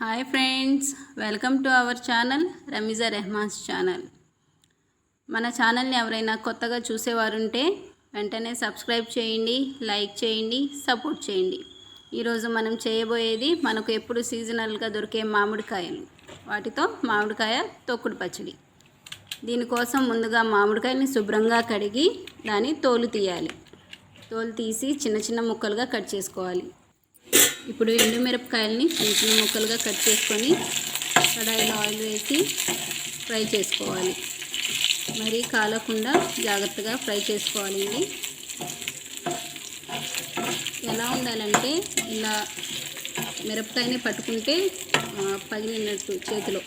Hi friends welcome to our channel Ramiza Rehman's channel. మన ఛానల్ని ఎవరైనా కొత్తగా చూసేవారుంటే వెంటనే సబ్స్క్రైబ్ చేయండి లైక్ చేయండి సపోర్ట్ చేయండి. ఈరోజు మనం చేయబోయేది మనకు ఎప్పుడు సీజనల్గా దొరికే మామిడికాయలు. వాటితో మామిడికాయ తొక్కుడు పచ్చడి. దీనికోసం ముందుగా మామిడికాయని శుభ్రంగా కడిగి దాని తోలు తీయాలి. తోలు తీసి చిన్న చిన్న ముక్కలుగా కట్ చేసుకోవాలి. ఇప్పుడు ఎండుమిరపకాయలని చిన్న చిన్న ముక్కలుగా కట్ చేసుకొని కడాయిలో ఆయిల్ వేసి ఫ్రై చేసుకోవాలి. మరీ కాలకుండా జాగ్రత్తగా ఫ్రై చేసుకోవాలండి. ఎలా ఉండాలంటే ఇలా మిరపకాయని పట్టుకుంటే పగిలినట్టు చేతిలో.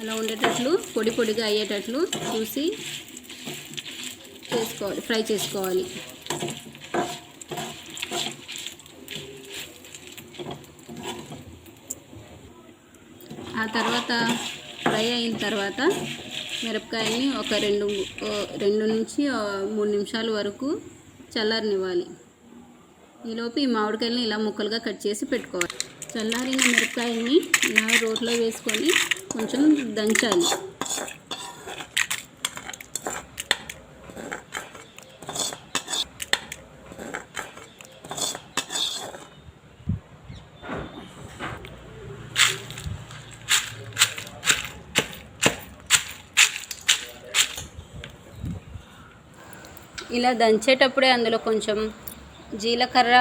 అలా ఉండేటట్లు పొడి పొడిగా అయ్యేటట్లు చూసి చేసుకోవాలి ఫ్రై చేసుకోవాలి. ఆ తర్వాత ఫ్రై అయిన తర్వాత మిరపకాయల్ని ఒక రెండు రెండు నుంచి మూడు నిమిషాల వరకు చల్లారనివ్వాలి. ఈలోపు ఈ మామిడికాయలని ఇలా ముక్కలుగా కట్ చేసి పెట్టుకోవాలి. చల్లారిన మిరపకాయల్ని ఇలా రోట్లో వేసుకొని కొంచెం దంచాలి. ఇలా దంచేటప్పుడే అందులో కొంచెం జీలకర్ర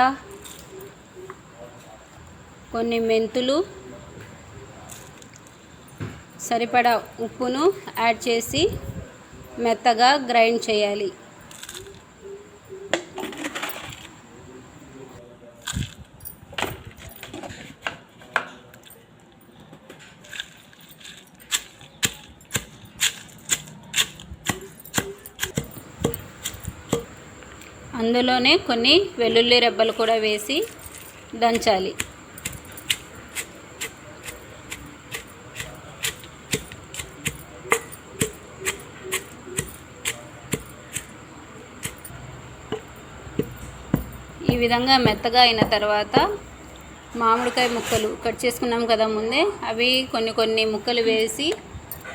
కొన్ని మెంతులు సరిపడా ఉప్పును యాడ్ చేసి మెత్తగా గ్రైండ్ చేయాలి. అందులోనే కొన్ని వెల్లుల్లి రెబ్బలు కూడా వేసి దంచాలి. ఈ విధంగా మెత్తగా అయిన తర్వాత మామిడికాయ ముక్కలు కట్ చేసుకున్నాం కదా ముందే అవి కొన్ని కొన్ని ముక్కలు వేసి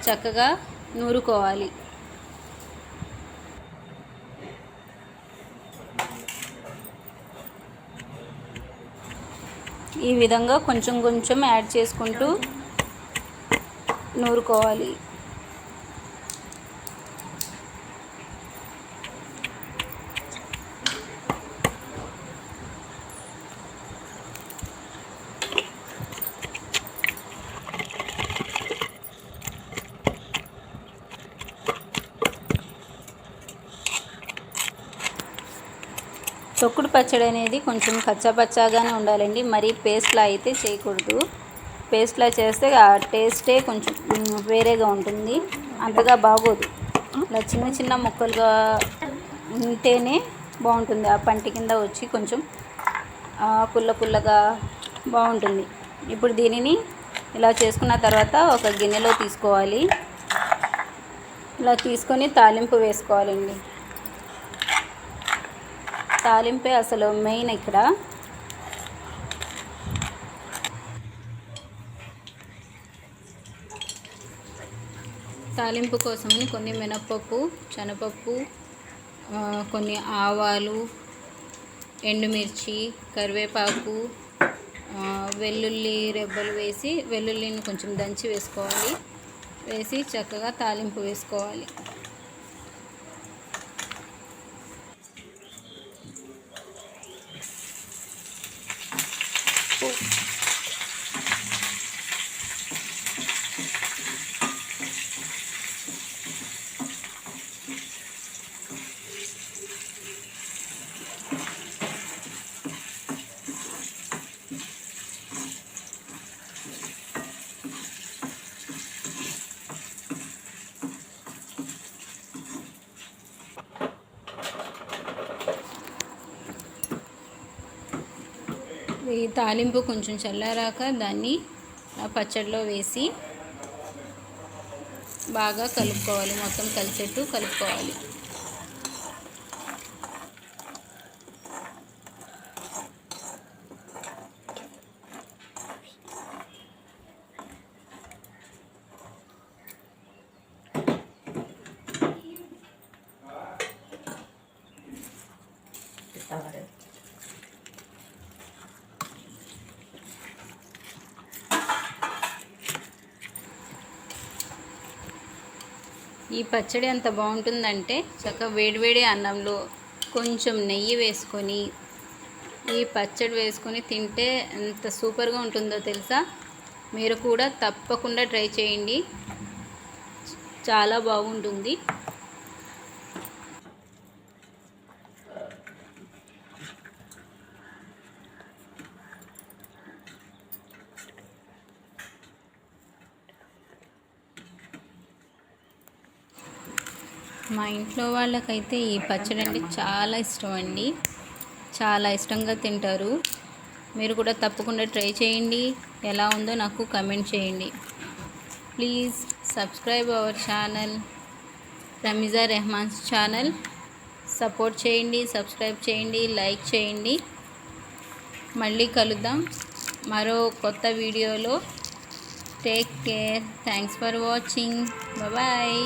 చక్కగా నూరుకోవాలి. ఈ విధంగా కొంచెం కొంచెం యాడ్ చేసుకుంటూ నూరుకోవాలి. తొక్కుడు పచ్చడి అనేది కొంచెం కచ్చాపచ్చాగానే ఉండాలండి. మరీ పేస్ట్లా అయితే చేయకూడదు. పేస్ట్లా చేస్తే ఆ టేస్టే కొంచెం వేరేగా ఉంటుంది. అంతగా బాగోదు. ఇలా చిన్న చిన్న ముక్కలుగా ఉంటేనే బాగుంటుంది. ఆ పంటి కింద వచ్చి కొంచెం పుల్ల పుల్లగా బాగుంటుంది. ఇప్పుడు దీనిని ఇలా చేసుకున్న తర్వాత ఒక గిన్నెలో తీసుకోవాలి. ఇలా తీసుకొని తాలింపు వేసుకోవాలండి. తాలింపే అసలు మెయిన్ ఇక్కడ. తాలింపు కోసమని కొన్ని మినప్పప్పు శనపప్పు కొన్ని ఆవాలు ఎండుమిర్చి కరివేపాకు వెల్లుల్లి రెబ్బలు వేసి వెల్లుల్లిని కొంచెం దంచి వేసుకోవాలి. వేసి చక్కగా తాలింపు వేసుకోవాలి. po. ఈ తాలింపు కొంచెం చల్లారాక దాన్ని పచ్చడిలో వేసి బాగా కలుపుకోవాలి. మొత్తం కలిసేట్టు కలుపుకోవాలి. ఈ పచ్చడి ఎంత బాగుంటుందంటే చక్కగా వేడివేడి అన్నంలో కొంచెం నెయ్యి వేసుకొని ఈ పచ్చడి వేసుకొని తింటే ఎంత సూపర్గా ఉంటుందో తెలుసా? మీరు కూడా తప్పకుండా ట్రై చేయండి. చాలా బాగుంటుంది. మా ఇంట్లో వాళ్ళకైతే ఈ పచ్చడి అంటే చాలా ఇష్టం అండి చాలా ఇష్టంగా తింటారు. మీరు కూడా తప్పకుండా ట్రై చేయండి. ఎలా ఉందో నాకు కమెంట్ చేయండి. Please subscribe our channel Ramiza Rehman's channel. Support చేయండి సబ్స్క్రైబ్ చేయండి లైక్ చేయండి. మళ్ళీ కలుద్దాం మరో కొత్త వీడియోలో. Take care. Thanks for watching. Bye.